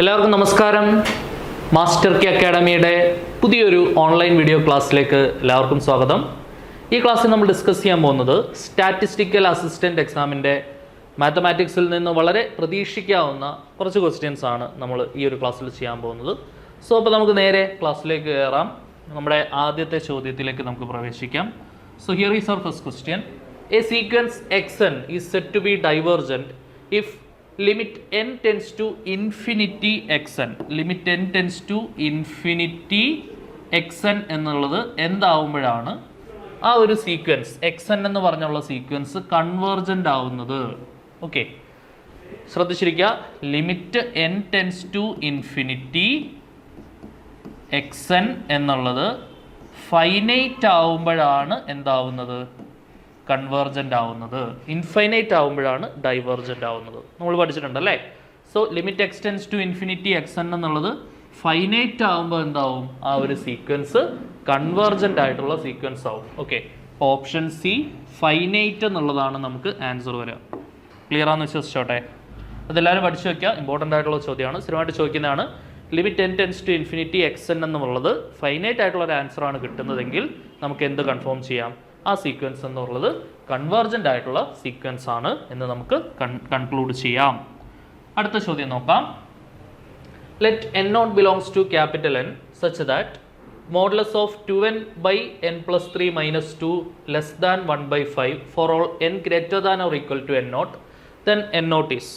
എല്ലാവർക്കും നമസ്കാരം. Master K അക്കാഡമിയുടെ പുതിയൊരു ഓൺലൈൻ വീഡിയോ ക്ലാസ്സിലേക്ക് എല്ലാവർക്കും സ്വാഗതം. ഈ ക്ലാസ്സിൽ നമ്മൾ ഡിസ്കസ് ചെയ്യാൻ പോകുന്നത് സ്റ്റാറ്റിസ്റ്റിക്കൽ അസിസ്റ്റന്റ് എക്സാമിന്റെ മാത്തമാറ്റിക്സിൽ നിന്ന് വളരെ പ്രതീക്ഷിക്കാവുന്ന കുറച്ച് ക്വസ്റ്റ്യൻസ് ആണ് നമ്മൾ ഈ ഒരു ക്ലാസ്സിൽ ചെയ്യാൻ പോകുന്നത്. സോ അപ്പോൾ നമുക്ക് നേരെ ക്ലാസ്സിലേക്ക് കയറാം. നമ്മുടെ ആദ്യത്തെ ചോദ്യത്തിലേക്ക് നമുക്ക് പ്രവേശിക്കാം. So here is our first question a sequence X N is said to be divergent if limit N tends to infinity X N limit N tends to infinity X N എന്നുള്ളത് എന്താവുമ്പോഴാണ് ആ ഒരു സീക്വൻസ് എക്സ് എൻ എന്ന് പറഞ്ഞുള്ള sequence convergent ആവുന്നത്. Okay ശ്രദ്ധിച്ചിരിക്കുക. Limit n tends to infinity x n എന്നുള്ളത് finite ആവുമ്പോഴാണ് എന്താവുന്നത്? കൺവേർജന്റ് ആവുന്നത് ഇൻഫൈനൈറ്റ് ആവുമ്പോഴാണ് ഡൈവേർജന്റ് ആവുന്നത്. നമ്മൾ പഠിച്ചിട്ടുണ്ട് അല്ലേ? So limit x tends to infinity X N എന്നുള്ളത് ഫൈനൈറ്റ് ആവുമ്പോൾ എന്താവും? ആ ഒരു സീക്വൻസ് കൺവേർജന്റ് ആയിട്ടുള്ള സീക്വൻസ് ആവും. ഓക്കെ ഓപ്ഷൻ സി ഫൈനൈറ്റ് എന്നുള്ളതാണ് നമുക്ക് ആൻസർ വരിക. ക്ലിയർ ആണെന്ന് വിശ്വസിച്ചോട്ടെ? അതെല്ലാവരും പഠിച്ചു വയ്ക്കുക ഇമ്പോർട്ടന്റ് ആയിട്ടുള്ള ചോദ്യമാണ്. സ്ഥിരമായിട്ട് ചോദിക്കുന്നതാണ് limit n tends to infinity x n എന്നുള്ളത് ഫൈനൈറ്റ് ആയിട്ടുള്ള ഒരു ആൻസർ ആണ് കിട്ടുന്നതെങ്കിൽ നമുക്ക് എന്ത് കൺഫേം ചെയ്യാം? ആ സീക്വൻസ് എന്നുള്ളത് കൺവേർജന്റ് ആയിട്ടുള്ള സീക്വൻസ് ആണ് എന്ന് നമുക്ക് കൺക്ലൂഡ് ചെയ്യാം. അടുത്ത ചോദ്യം നോക്കാം. Let n not belongs to capital n such that modulus of two n by n plus three minus two less than one by five for all n greater than or equal to n not then n not is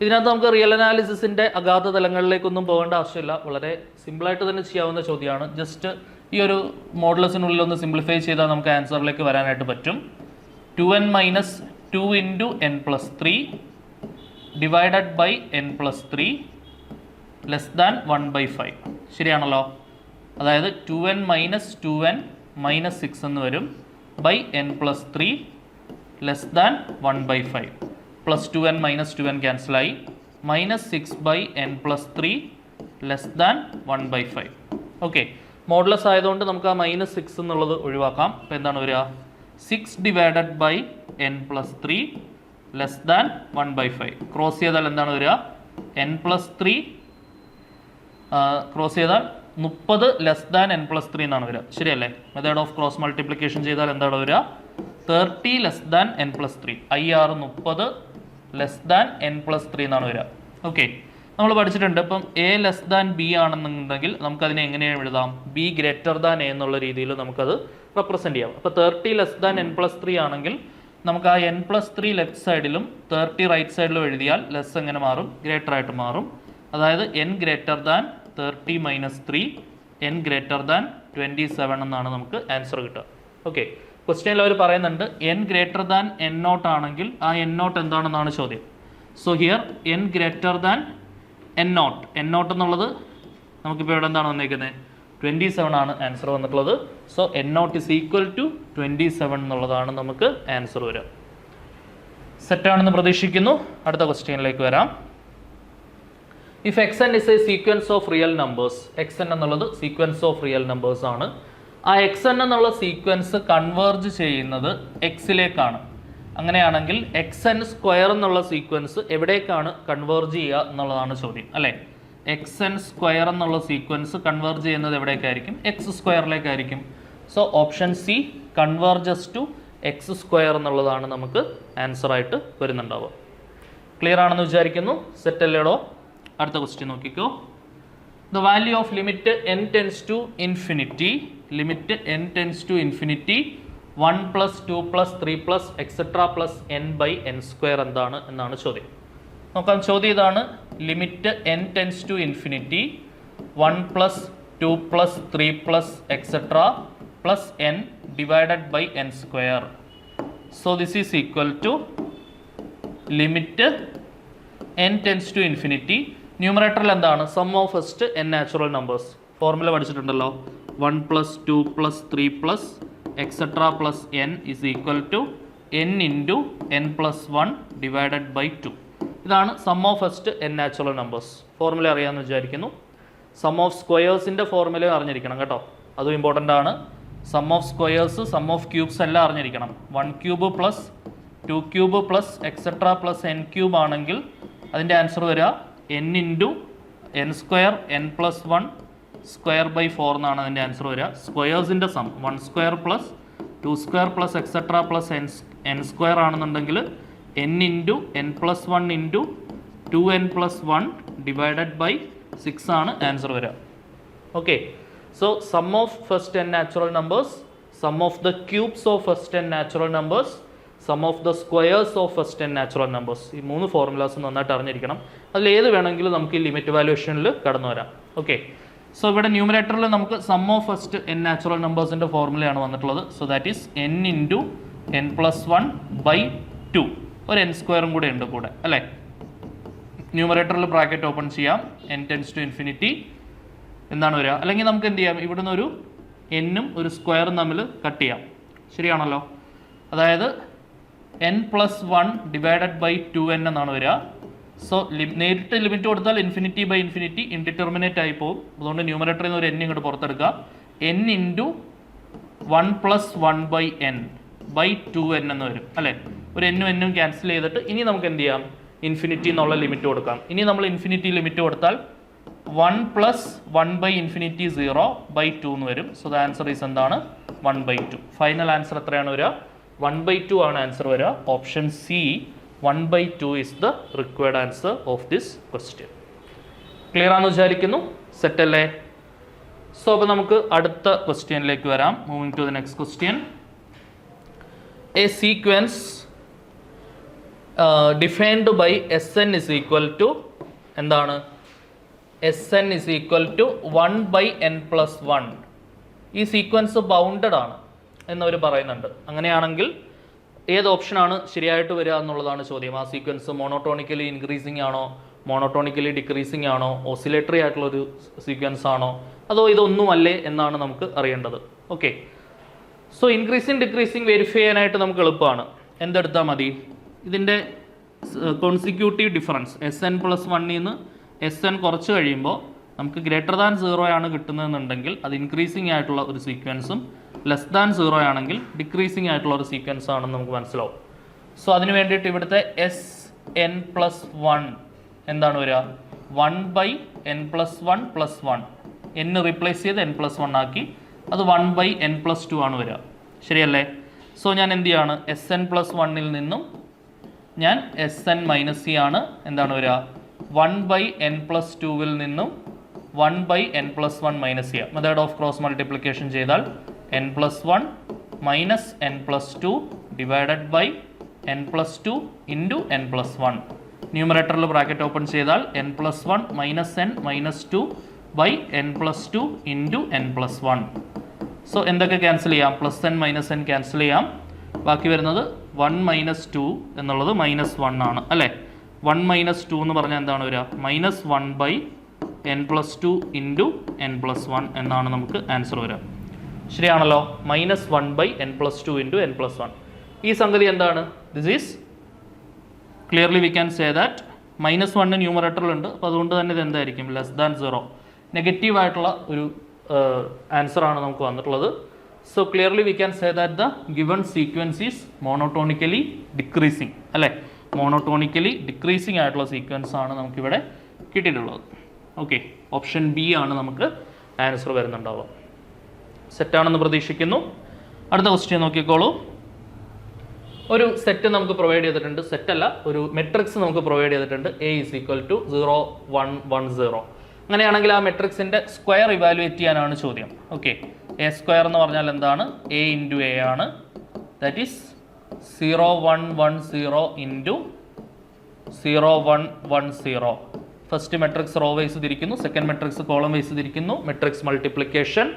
ഇതിനകത്ത് നമുക്ക് real അനാലിസിസിന്റെ അഗാധ തലങ്ങളിലേക്കൊന്നും പോകേണ്ട ആവശ്യമില്ല. വളരെ സിമ്പിളായിട്ട് തന്നെ ചെയ്യാവുന്ന ചോദ്യമാണ്. ജസ്റ്റ് ഈ ഒരു മോഡലസിനുള്ളിൽ ഒന്ന് സിംപ്ലിഫൈ ചെയ്താൽ നമുക്ക് ആൻസറിലേക്ക് വരാനായിട്ട് പറ്റും. Two n minus two into n plus three divided by n plus three less than one by five ശരിയാണല്ലോ. അതായത് two n minus two n minus six എന്ന് വരും. By n plus three less than one by five plus two n minus two n ക്യാൻസലായി minus six by n plus three less than one by five okay modulus ആയതുകൊണ്ട് നമുക്ക് ആ minus six എന്നുള്ളത് ഒഴിവാക്കാം. അപ്പോൾ എന്താണ് വരിക? Six divided by n plus three less than one by five cross ചെയ്താൽ എന്താണ് വരിക? എൻ പ്ലസ് ത്രീ ക്രോസ് ചെയ്താൽ മുപ്പത് less than n plus three എന്നാണ് വരിക. ശരിയല്ലേ? മെത്തേഡ് ഓഫ് ക്രോസ് മൾട്ടിപ്ലിക്കേഷൻ ചെയ്താൽ എന്താണ് വരിക? Thirty less than n plus three I R മുപ്പത് less than n plus three എന്നാണ് വരിക. ഓക്കെ നമ്മൾ പഠിച്ചിട്ടുണ്ട്. ഇപ്പം എ ലെസ് ദാൻ ബി ആണെന്നുണ്ടെങ്കിൽ നമുക്കതിനെ എങ്ങനെ എഴുതാം? ബി ഗ്രേറ്റർ ദാൻ എ എന്നുള്ള രീതിയിൽ നമുക്കത് റെപ്രസെന്റ് ചെയ്യാം. അപ്പോൾ thirty less than n plus three ആണെങ്കിൽ നമുക്ക് ആ എൻ പ്ലസ് ത്രീ ലെഫ്റ്റ് സൈഡിലും തേർട്ടി റൈറ്റ് സൈഡിലും എഴുതിയാൽ ലെസ് എങ്ങനെ മാറും? ഗ്രേറ്റർ ആയിട്ട് മാറും. അതായത് n greater than thirty minus three n greater than twenty seven എന്നാണ് നമുക്ക് ആൻസർ കിട്ടുക. ഓക്കെ ക്വസ്റ്റ്യനിൽ അവർ പറയുന്നുണ്ട് n greater than n not ആണെങ്കിൽ ആ എൻ നോട്ട് എന്താണെന്നാണ് ചോദ്യം. So here n greater than n not n not എന്നുള്ളത് നമുക്കിപ്പോൾ ഇവിടെ എന്താണ് വന്നിരിക്കുന്നത് ട്വന്റി സെവൻ ആണ് ആൻസർ വന്നിട്ടുള്ളത്. So n not is equal to twenty seven എന്നുള്ളതാണ് നമുക്ക് ആൻസർ വരിക. സെറ്റാണെന്ന് പ്രതീക്ഷിക്കുന്നു. അടുത്ത ക്വസ്റ്റ്യനിലേക്ക് വരാം. If x n is a sequence of real numbers x n എന്നുള്ളത് സീക്വൻസ് ഓഫ് റിയൽ നമ്പേഴ്സ് ആണ്. ആ എക്സ് എൻ എന്നുള്ള സീക്വൻസ് കൺവേർജ് ചെയ്യുന്നത് എക്സിലേക്കാണ് അങ്ങനെയാണെങ്കിൽ എക്സ് എൻ സ്ക്വയർ എന്നുള്ള സീക്വൻസ് എവിടേക്കാണ് കൺവേർജ് ചെയ്യുക എന്നുള്ളതാണ് ചോദ്യം അല്ലേ? എക്സ് എൻ സ്ക്വയർ എന്നുള്ള സീക്വൻസ് കൺവേർജ് ചെയ്യുന്നത് എവിടേക്കായിരിക്കും? X സ്ക്വയറിലേക്കായിരിക്കും so option c converges to x square എന്നുള്ളതാണ് നമുക്ക് ആൻസർ ആയിട്ട് വരുന്നുണ്ടാവുക. ക്ലിയർ ആണെന്ന് വിചാരിക്കുന്നു? സെറ്റ് അല്ലേടോ? അടുത്ത ക്വസ്റ്റ്യൻ നോക്കിക്കോ. The value of limit n tends to infinity limit n tends to infinity one plus two plus three plus etcetera plus n by n square എന്താണ് എന്നാണ് ചോദ്യം. നോക്കാം ചോദ്യം ഇതാണ്. Limit n tends to infinity one plus two plus three plus etcetera plus n divided by n square. So this is equal to limit n tends to infinity ന്യൂമറേറ്ററിൽ എന്താണ്? Sum of first n natural numbers formula പഠിച്ചിട്ടുണ്ടല്ലോ. One plus two plus three plus etcetera plus n is equal to n into n plus one divided by two ഇതാണ് sum of first n natural numbers formula അറിയാമെന്ന് വിചാരിക്കുന്നു. Some of സ്ക്വയേഴ്സിന്റെ formula അറിഞ്ഞിരിക്കണം കേട്ടോ. അതും important ആണ്. Sum of squares sum of cubes എല്ലാം അറിഞ്ഞിരിക്കണം. One cube plus two cube plus etcetera plus n cube ആണെങ്കിൽ അതിന്റെ ആൻസർ വരിക n into n square n plus one square by four എന്നാണ് അതിന്റെ ആൻസർ വരിക. സ്ക്വയേഴ്സിന്റെ sum one square plus two square plus etcetera plus n n square ആണെന്നുണ്ടെങ്കിൽ n into n plus one into two n plus one divided by six ആണ് answer വരിക. Okay. So sum of first n natural numbers sum of the cubes of first n natural numbers sum of the squares of first n natural numbers. ഈ മൂന്ന് formulas നന്നായിട്ട് അറിഞ്ഞിരിക്കണം. അതിൽ ഏത് വേണമെങ്കിലും നമുക്ക് ഈ ലിമിറ്റ് വാല്യുവേഷനിൽ കടന്നു വരാം ഓക്കെ. സോ ഇവിടെ ന്യൂമിനേറ്ററിൽ നമുക്ക് sum of first n natural നമ്പേഴ്സിന്റെ ഫോർമുലയാണ് വന്നിട്ടുള്ളത്. So that is n into n plus one by two ഒരു എൻ സ്ക്വയറും കൂടെ ഉണ്ട് കൂടെ അല്ലേ? ന്യൂമറേറ്ററിൽ ബ്രാക്കറ്റ് ഓപ്പൺ ചെയ്യാം. എൻ ടെൻസ് ടു ഇൻഫിനിറ്റി എന്താണ് വരിക? അല്ലെങ്കിൽ നമുക്ക് എന്ത് ചെയ്യാം? ഇവിടുന്ന് ഒരു എന്നും ഒരു സ്ക്വയറും തമ്മിൽ കട്ട് ചെയ്യാം. ശരിയാണല്ലോ? അതായത് n plus one divided by two n എന്നാണ് വരിക. സോ നേരിട്ട് ലിമിറ്റ് കൊടുത്താൽ ഇൻഫിനിറ്റി ബൈ ഇൻഫിനിറ്റി ഇൻഡിറ്റർമിനേറ്റ് ആയി പോകും അതുകൊണ്ട് ന്യൂമറേറ്ററിൽ നിന്ന് ഒരു എൻ ഇങ്ങോട്ട് പുറത്തെടുക്കുക. N into one plus one by n by two n എന്ന് വരും. അല്ലേ? ഒരു എന്നും എന്നും ക്യാൻസൽ ചെയ്തിട്ട് ഇനി നമുക്ക് എന്ത് ചെയ്യാം? ഇൻഫിനിറ്റി എന്നുള്ള ലിമിറ്റ് കൊടുക്കാം. ഇനി നമ്മൾ ഇൻഫിനിറ്റി ലിമിറ്റ് കൊടുത്താൽ one plus one by infinity zero by two എന്ന് വരും. സോ ദ ആൻസർ ഈസ് എന്താണ്? One by two final answer എത്രയാണ് വരിക? വൺ ബൈ ടു ആണ് ആൻസർ വരിക. Option c one by two is the required answer of this question clear ആണെന്ന് വിചാരിക്കുന്നു? Set അല്ലേ? സോ അപ്പോൾ നമുക്ക് അടുത്ത ക്വസ്റ്റ്യനിലേക്ക് വരാം. Moving to the next question a sequence defined by s n is equal to എന്താണ്? S n is equal to one by n plus one ഈ സീക്വൻസ് ബൗണ്ടഡ് ആണ് എന്നവർ പറയുന്നുണ്ട്. അങ്ങനെയാണെങ്കിൽ ഏത് ഓപ്ഷനാണ് ശരിയായിട്ട് വരിക എന്നുള്ളതാണ് ചോദ്യം. ആ സീക്വൻസ് മോണോട്ടോണിക്കലി ഇൻക്രീസിങ് ആണോ മോണോട്ടോണിക്കലി ഡിക്രീസിങ് ആണോ ഓസിലേറ്ററി ആയിട്ടുള്ളൊരു സീക്വൻസ് ആണോ അതോ ഇതൊന്നുമല്ലേ എന്നാണ് നമുക്ക് അറിയേണ്ടത്. Okay so increasing decreasing verify ചെയ്യാനായിട്ട് നമുക്ക് എളുപ്പമാണ്. എന്തെടുത്താൽ മതി? ഇതിന്റെ consecutive difference s n plus വണ്ണിൽ നിന്ന് എസ് എൻ കുറച്ച് കഴിയുമ്പോൾ നമുക്ക് ഗ്രേറ്റർ ദാൻ സീറോ ആണ് കിട്ടുന്നതെന്നുണ്ടെങ്കിൽ അത് ഇൻക്രീസിങ് ആയിട്ടുള്ള ഒരു സീക്വൻസും ലെസ് ദാൻ സീറോ ആണെങ്കിൽ ഡിക്രീസിങ് ആയിട്ടുള്ള ഒരു സീക്വൻസ് ആണെന്ന് നമുക്ക് മനസ്സിലാവും. സോ അതിന് വേണ്ടിയിട്ട് ഇവിടുത്തെ എസ് എൻ പ്ലസ് വൺ എന്താണ് വരിക? One by n plus one plus one n replace ചെയ്ത് എൻ പ്ലസ് വൺ ആക്കി അത് one by n plus two ആണ് വരിക. ശരിയല്ലേ? സോ ഞാൻ എന്ത് ചെയ്യാണ്? എസ് എൻ പ്ലസ് വണ്ണിൽ നിന്നും ഞാൻ എസ് എൻ മൈനസ് സി ആണ് എന്താണ് വരിക? വൺ ബൈ എൻ പ്ലസ് ടുവിൽ നിന്നും one by n plus one minus ചെയ്യുക മെത്തേഡ് ഓഫ് ക്രോസ് മൾട്ടിപ്ലിക്കേഷൻ ചെയ്താൽ n plus one minus n plus two divided by n plus two into n plus one ന്യൂമറേറ്ററിൽ bracket open ചെയ്താൽ n plus one minus n minus two by n plus two into n plus one so എന്തൊക്കെ cancel ചെയ്യാം? Plus n minus n cancel ചെയ്യാം. ബാക്കി വരുന്നത് one minus two എന്നുള്ളത് minus one ആണ് അല്ലേ? വൺ മൈനസ് ടു എന്ന് പറഞ്ഞാൽ എന്താണ് വരിക? Minus one by n plus two into n plus one എന്നാണ് നമുക്ക് ആൻസർ വരിക. ശരിയാണല്ലോ? Minus one by n plus two into n plus one ഈ സംഗതി എന്താണ്? This is clearly we can say that minus one ന്യൂമറേറ്ററിലുണ്ട് അപ്പോൾ അതുകൊണ്ട് തന്നെ ഇത് എന്തായിരിക്കും? ലെസ് ദാൻ സീറോ നെഗറ്റീവ് ആയിട്ടുള്ള ഒരു ആൻസറാണ് നമുക്ക് വന്നിട്ടുള്ളത്. So clearly we can say that the given sequence is monotonically decreasing അല്ലേ? മോണോട്ടോണിക്കലി ഡിക്രീസിങ് ആയിട്ടുള്ള സീക്വൻസ് ആണ് നമുക്കിവിടെ കിട്ടിയിട്ടുള്ളത്. ഓക്കെ ഓപ്ഷൻ ബി ആണ് നമുക്ക് ആൻസർ വരുന്നുണ്ടാവുക. സെറ്റാണെന്ന് പ്രതീക്ഷിക്കുന്നു. അടുത്ത ക്വസ്റ്റ്യൻ നോക്കിക്കോളൂ. ഒരു സെറ്റ് നമുക്ക് പ്രൊവൈഡ് ചെയ്തിട്ടുണ്ട്. സെറ്റ് അല്ല ഒരു മെട്രിക്സ് നമുക്ക് പ്രൊവൈഡ് ചെയ്തിട്ടുണ്ട്. A is equal to zero one one zero അങ്ങനെയാണെങ്കിൽ ആ മെട്രിക്സിന്റെ സ്ക്വയർ ഇവാലുവേറ്റ് ചെയ്യാനാണ് ചോദ്യം. ഓക്കെ എ സ്ക്വയർ എന്ന് പറഞ്ഞാൽ എന്താണ്? എ ഇന്റു എ ആണ്. That is zero one one zero into zero one one zero first matrix row wise തിരിക്കുന്നു സെക്കൻഡ് മെട്രിക്സ് കോളം വൈസ് തിരിക്കുന്നു മെട്രിക്സ് മൾട്ടിപ്ലിക്കേഷൻ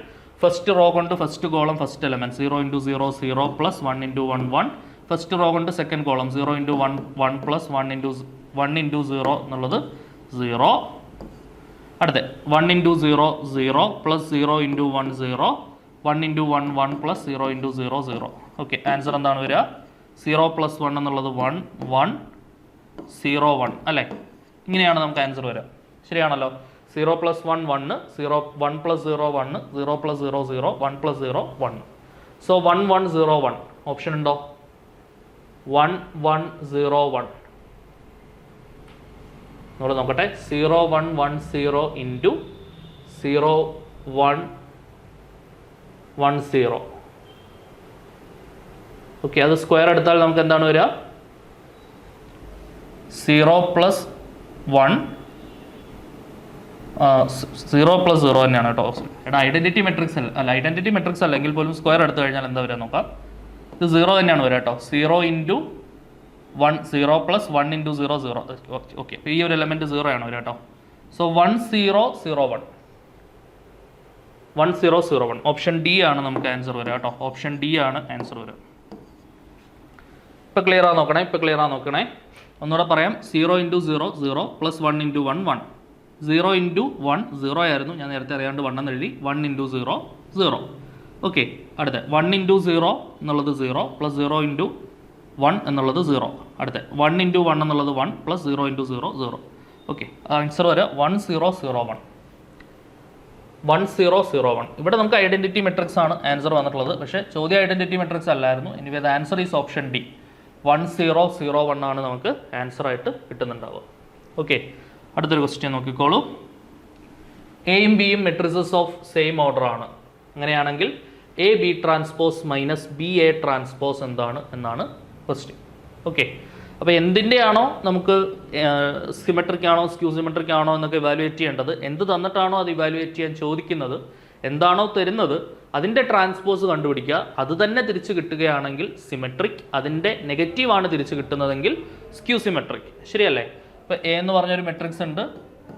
ഫസ്റ്റ് റോ കൊണ്ട് first column first element zero into zero zero plus one into one one first row കൊണ്ട് second column zero into one one plus one into one into zero എന്നുള്ളത് zero അടുത്ത one into zero zero plus zero into one zero one into one one plus zero into zero zero okay answer എന്താണ് വരിക? Zero plus one എന്നുള്ളത് one one zero one അല്ലേ? ഇങ്ങനെയാണ് നമുക്ക് answer വരാം ശരിയാണല്ലോ? Zero plus one one zero one plus zero one zero plus zero zero one plus zero one so one one zero one option ഉണ്ടോ? One one zero one നമ്മൾ നോക്കട്ടെ. Zero one one zero into zero one one zero okay അത് square എടുത്താൽ നമുക്ക് എന്താണ് വരിക? Zero plus one zero plus zero തന്നെയാണ് കേട്ടോ. എടാ ഐഡന്റിറ്റി മെട്രിക്സ് അല്ല ഐഡന്റിറ്റി മെട്രിക്സ് അല്ലെങ്കിൽ പോലും സ്ക്വയർ എടുത്തു കഴിഞ്ഞാൽ എന്താ വരിക നോക്കാം? ഇത് സീറോ തന്നെയാണ് വരിക കേട്ടോ. Zero into one zero plus one into zero zero. Okay. ഈ ഒരു എലമെന്റ് സീറോ ആണ് വരിക കേട്ടോ. So one zero zero one one zero zero one option d ആണ് നമുക്ക് ആൻസർ വരിക കേട്ടോ. ഓപ്ഷൻ ഡി ആണ് ആൻസർ വരിക ഇപ്പം ക്ലിയർ ആ നോക്കണേ? ഇപ്പം ക്ലിയർ ആ നോക്കണേ? ഒന്നുകൂടെ പറയാം. Zero into zero zero plus one into one one. Zero into one zero ആയിരുന്നു. ഞാൻ നേരത്തെ അറിയാണ്ട് വൺ എന്ന് എഴുതി. One into zero zero. Okay അടുത്ത. വൺ ഇന്റു സീറോ എന്നുള്ളത് zero plus zero into one എന്നുള്ളത് സീറോ. അടുത്ത. വൺ ഇന്റു വൺ എന്നുള്ളത് one plus zero into zero zero. Okay answer വരെ. One zero zero one. One zero zero one. ഇവിടെ നമുക്ക് identity matrix ആണ് answer വന്നിട്ടുള്ളത്. പക്ഷേ ചോദ്യം ഐഡന്റിറ്റി മെട്രിക്സ് അല്ലായിരുന്നു. ഇനി the answer is option D one zero zero one ആണ് നമുക്ക് ആൻസർ ആയിട്ട് കിട്ടുന്നുണ്ടാവുക. ഓക്കെ അടുത്തൊരു ക്വസ്റ്റ്യൻ നോക്കിക്കോളൂ. എയും ബിയും മെട്രിസസ് ഓഫ് സെയിം ഓർഡർ ആണ്. അങ്ങനെയാണെങ്കിൽ A B transpose minus B A transpose എന്താണ് എന്നാണ് ക്വസ്റ്റ്യൻ ഓക്കെ അപ്പോൾ എന്തിന്റെയാണോ നമുക്ക് സിമെട്രിക് ആണോ സ്ക്യൂ സിമെട്രിക് ആണോ എന്നൊക്കെ ഇവാലുവേറ്റ് ചെയ്യേണ്ടത് എന്ത് തന്നിട്ടാണോ അത് ഇവാലുവേറ്റ് ചെയ്യാൻ ചോദിക്കുന്നത് എന്താണോ തരുന്നത് അതിന്റെ ട്രാൻസ്പോസ് കണ്ടുപിടിക്കുക. അത് തന്നെ തിരിച്ച് കിട്ടുകയാണെങ്കിൽ സിമെട്രിക് അതിന്റെ നെഗറ്റീവാണ് തിരിച്ചു കിട്ടുന്നതെങ്കിൽ സ്ക്യൂ സിമെട്രിക് ശരിയല്ലേ? ഇപ്പോൾ എ എന്ന് പറഞ്ഞൊരു മെട്രിക്സ് ഉണ്ട്.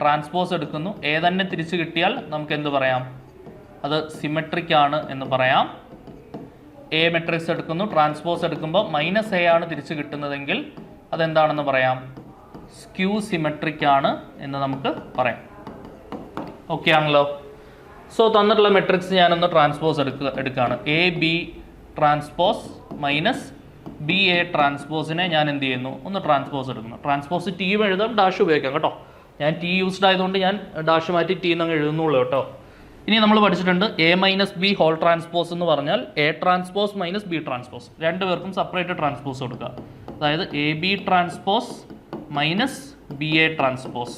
ട്രാൻസ്പോസ് എടുക്കുന്നു. എ തന്നെ തിരിച്ചു കിട്ടിയാൽ നമുക്ക് എന്ത് പറയാം? അത് സിമെട്രിക് ആണ് എന്ന് പറയാം. എ മെട്രിക്സ് എടുക്കുന്നു. ട്രാൻസ്പോസ് എടുക്കുമ്പോൾ മൈനസ് എ ആണ് തിരിച്ചു കിട്ടുന്നതെങ്കിൽ അതെന്താണെന്ന് പറയാം? സ്ക്യൂ സിമെട്രിക് ആണ് എന്ന് നമുക്ക് പറയാം. ഓക്കെ ആണല്ലോ? സോ തന്നിട്ടുള്ള മെട്രിക്സ് ഞാനൊന്ന് ട്രാൻസ്പോസ് എടുക്കുക എടുക്കുകയാണ് A B transpose minus B A ട്രാൻസ്പോസിനെ ഞാൻ എന്ത് ചെയ്യുന്നു? ഒന്ന് ട്രാൻസ്പോസ് എടുക്കുന്നു. ട്രാൻസ്പോസ് ടി എഴുതാം ഡാഷ് ഉപയോഗിക്കാം കേട്ടോ. ഞാൻ ടി യൂസ്ഡ് ആയതുകൊണ്ട് ഞാൻ ഡാഷ് മാറ്റി ടി എന്നങ്ങ് എഴുതുന്നുള്ളൂ കേട്ടോ. ഇനി നമ്മൾ പഠിച്ചിട്ടുണ്ട് A minus B whole transpose എന്ന് പറഞ്ഞാൽ A transpose minus B transpose രണ്ട് പേർക്കും സെപ്പറേറ്റ് ട്രാൻസ്പോസ് കൊടുക്കുക. അതായത് A B transpose minus B A transpose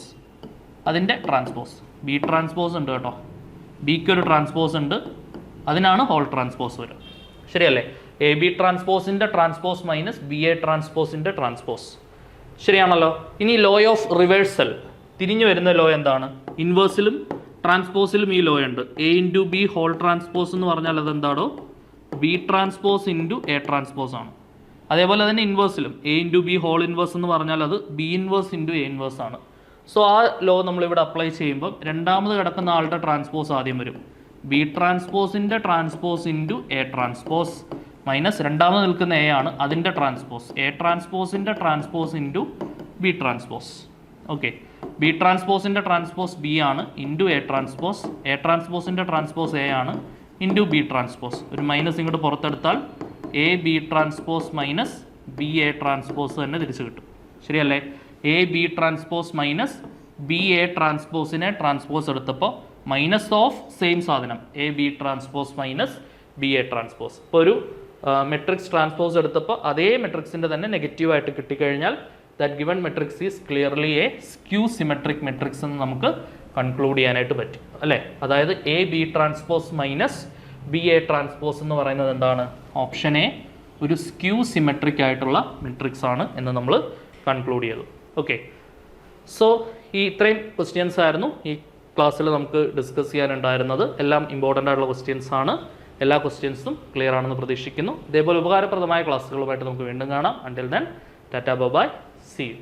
അതിന്റെ ട്രാൻസ്പോസ് ബി ട്രാൻസ്പോസ് ഉണ്ട് കേട്ടോ. ബിക്ക് ഒരു ട്രാൻസ്പോസ് ഉണ്ട്. അതിനാണ് ഹോൾ ട്രാൻസ്പോസ് വരിക ശരിയല്ലേ? എ ബി ട്രാൻസ്പോസിന്റെ ട്രാൻസ്പോസ് മൈനസ് ബി എ ട്രാൻസ്പോസിന്റെ ട്രാൻസ്പോസ് ശരിയാണല്ലോ? ഇനി ലോ ഓഫ് റിവേഴ്സൽ തിരിഞ്ഞു വരുന്ന ലോ എന്താണ്? ഇൻവേഴ്സിലും ട്രാൻസ്പോസിലും ഈ ലോ ഉണ്ട്. A into B whole transpose എന്ന് പറഞ്ഞാൽ അതെന്താണോ B transpose into A transpose ആണ്. അതേപോലെ തന്നെ ഇൻവേഴ്സിലും A into B whole inverse എന്ന് പറഞ്ഞാൽ അത് B inverse into A inverse ആണ്. സോ ആ ലോ നമ്മളിവിടെ അപ്ലൈ ചെയ്യുമ്പോൾ രണ്ടാമത് കിടക്കുന്ന ആളുടെ ട്രാൻസ്പോസ് ആദ്യം വരും. B ട്രാൻസ്പോസിന്റെ transpose into A transpose minus രണ്ടാമത് നിൽക്കുന്ന എ ആണ് അതിന്റെ transpose A ട്രാൻസ്പോസിന്റെ transpose into B transpose okay B ട്രാൻസ്പോസിന്റെ transpose B ആണ് ഇന്റു എ ട്രാൻസ്പോസ് എ ട്രാൻസ്പോസിന്റെ ട്രാൻസ്പോസ് എ ആണ് ഇന്റു ബി ട്രാൻസ്പോസ് ഒരു മൈനസ് ഇങ്ങോട്ട് പുറത്തെടുത്താൽ A B transpose minus B A transpose തന്നെ തിരിച്ചു കിട്ടും. ശരിയല്ലേ? A B transpose minus B A ട്രാൻസ്പോസിനെ transpose എടുത്തപ്പോൾ മൈനസ് ഓഫ് സെയിം സാധനം. A B transpose minus B A transpose ഇപ്പോൾ ഒരു മെട്രിക്സ് ട്രാൻസ്പോസ് എടുത്തപ്പോൾ അതേ മെട്രിക്സിന്റെ തന്നെ നെഗറ്റീവായിട്ട് കിട്ടിക്കഴിഞ്ഞാൽ that given matrix is clearly a skew symmetric matrix എന്ന് നമുക്ക് കൺക്ലൂഡ് ചെയ്യാനായിട്ട് പറ്റും. അല്ലേ? അതായത് A B transpose minus B A transpose എന്ന് പറയുന്നത് എന്താണ്? ഓപ്ഷൻ എ ഒരു സ്ക്യൂ സിമെട്രിക് ആയിട്ടുള്ള മെട്രിക്സ് ആണ് എന്ന് നമ്മൾ കൺക്ലൂഡ് ചെയ്തു. ഓക്കെ സോ ഈ ഇത്രയും ക്വസ്റ്റ്യൻസ് ആയിരുന്നു. ഈ ക്ലാസ്സിൽ നമുക്ക് ഡിസ്കസ് ചെയ്യാനുണ്ടായിരുന്നത്. എല്ലാം ഇമ്പോർട്ടന്റ് ആയിട്ടുള്ള ക്വസ്റ്റ്യൻസ് ആണ്. എല്ലാ ക്വസ്റ്റ്യൻസും ക്ലിയർ ആണെന്ന് പ്രതീക്ഷിക്കുന്നു. ഇതേപോലെ ഉപകാരപ്രദമായ ക്ലാസ്സുകളുമായിട്ട് നമുക്ക് വീണ്ടും കാണാം. Until then tata bye bye see you